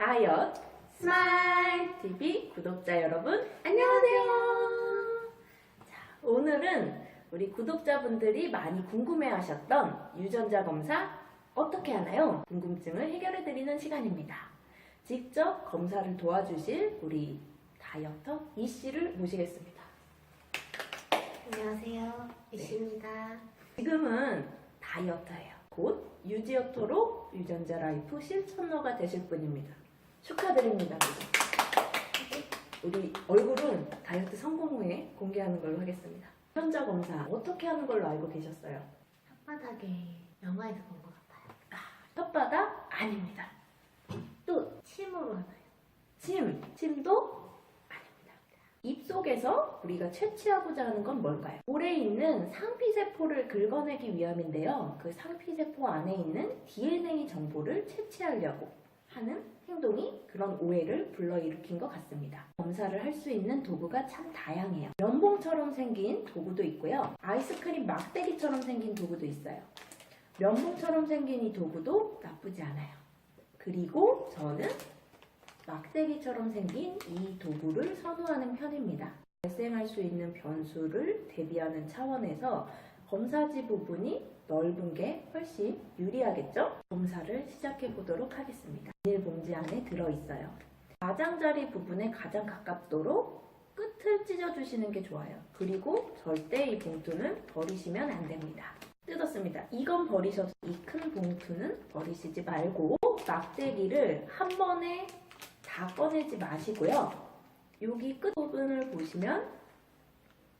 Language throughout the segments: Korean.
다이어트 스마일 TV 구독자 여러분 안녕하세요. 자, 오늘은 우리 구독자분들이 많이 궁금해하셨던 유전자 검사 어떻게 하나요? 궁금증을 해결해 드리는 시간입니다. 직접 검사를 도와주실 우리 다이어터 이 씨를 모시겠습니다. 안녕하세요. 이씨입니다. 지금은 다이어터예요. 곧 유지어터로 유전자 라이프 실천러가 되실 분입니다. 축하드립니다. 우리 얼굴은 다이어트 성공 후에 공개하는 걸로 하겠습니다. 유전자 검사 어떻게 하는 걸로 알고 계셨어요? 혓바닥에 영화에서 본 것 같아요. 혓바닥 아닙니다. 또 침으로 하나요? 침, 침도 아닙니다. 입 속에서 우리가 채취하고자 하는 건 뭘까요? 볼에 있는 상피세포를 긁어내기 위함인데요. 그 상피세포 안에 있는 DNA 정보를 채취하려고 하는 행동이 그런 오해를 불러일으킨 것 같습니다. 검사를 할 수 있는 도구가 참 다양해요. 면봉처럼 생긴 도구도 있고요. 아이스크림 막대기처럼 생긴 도구도 있어요. 면봉처럼 생긴 이 도구도 나쁘지 않아요. 그리고 저는 막대기처럼 생긴 이 도구를 선호하는 편입니다. 발생할 수 있는 변수를 대비하는 차원에서 검사지 부분이 넓은 게 훨씬 유리하겠죠? 검사를 시작해 보도록 하겠습니다. 비닐 봉지 안에 들어있어요. 가장자리 부분에 가장 가깝도록 끝을 찢어주시는 게 좋아요. 그리고 절대 이 봉투는 버리시면 안 됩니다. 뜯었습니다. 이건 버리셔도 이큰 봉투는 버리시지 말고 막대기를 한 번에 다 꺼내지 마시고요. 여기 끝 부분을 보시면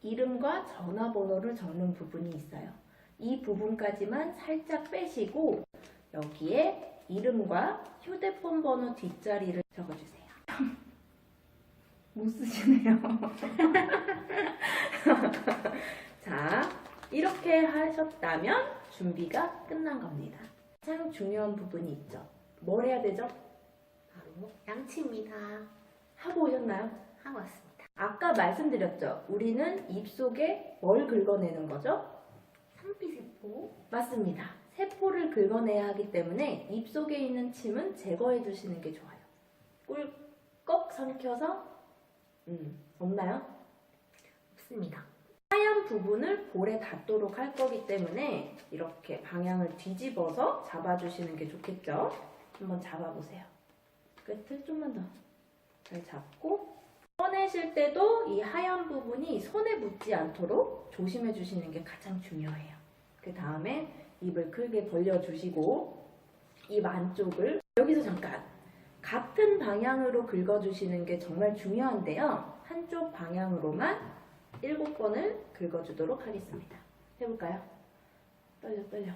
이름과 전화번호를 적는 부분이 있어요. 이 부분까지만 살짝 빼시고 여기에 이름과 휴대폰 번호 뒷자리를 적어주세요. 못 쓰시네요. 자, 이렇게 하셨다면 준비가 끝난 겁니다. 가장 중요한 부분이 있죠. 뭘 해야 되죠? 바로 양치입니다. 하고 오셨나요? 하고 왔습니다. 아까 말씀드렸죠. 우리는 입 속에 뭘 긁어내는 거죠? 상피세포 맞습니다. 세포를 긁어내야 하기 때문에 입 속에 있는 침은 제거해 주시는 게 좋아요. 꿀꺽 삼켜서 음, 없나요? 없습니다. 하얀 부분을 볼에 닿도록 할 거기 때문에 이렇게 방향을 뒤집어서 잡아주시는 게 좋겠죠? 한번 잡아보세요. 끝을 좀만 더 잘 잡고 꺼내실 때도 이 하얀 부분 묻지 않도록 조심해 주시는 게 가장 중요해요. 그 다음에 입을 크게 벌려주시고 입 안쪽을 여기서 잠깐 같은 방향으로 긁어주시는 게 정말 중요한데요. 한쪽 방향으로만 일곱 번을 긁어주도록 하겠습니다. 해볼까요? 떨려 떨려.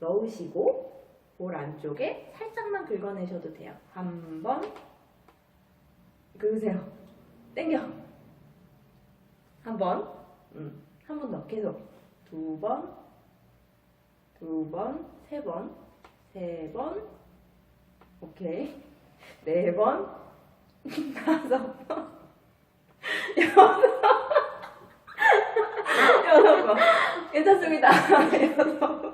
넣으시고 볼 안쪽에 살짝만 긁어내셔도 돼요. 한번 긁으세요. 땡겨. 한 번, 음, 한 번 더 계속 두 번, 두 번, 세 번, 세 번, 오케이, 네 번, 다섯 번, 여섯 여섯 번. 괜찮습니다. 여섯 번.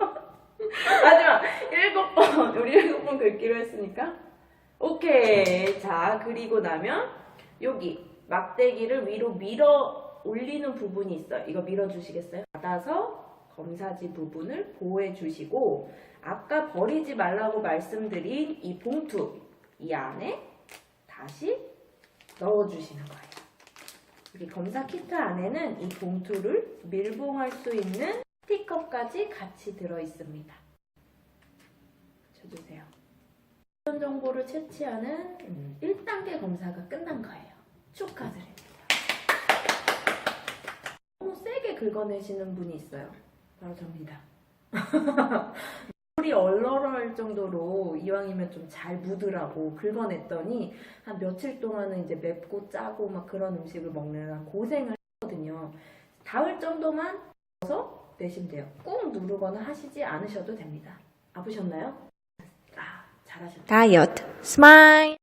마지막 일곱 번. 우리 일곱 번 긁기로 했으니까. 오케이. 자, 그리고 나면 여기 막대기를 위로 밀어 올리는 부분이 있어요. 이거 밀어 주시겠어요? 받아서 검사지 부분을 보호해 주시고 아까 버리지 말라고 말씀드린 이 봉투 이 안에 다시 넣어 주시는 거예요. 여기 검사 키트 안에는 이 봉투를 밀봉할 수 있는 스티커까지 같이 들어 있습니다. 쳐주세요. 정보를 채취하는 음, 1단계 검사가 끝난 거예요. 축하드립니다. 너무 세게 긁어내시는 분이 있어요. 바로 접니다. 물이 얼얼할 정도로 이왕이면 좀 잘 묻으라고 긁어냈더니 한 며칠 동안은 이제 맵고 짜고 막 그런 음식을 먹느라 고생을 했거든요. 닿을 정도만 넣어서 내시면 돼요. 꾹 누르거나 하시지 않으셔도 됩니다. 아프셨나요? 아, 잘하셨다. 다이어트 스마일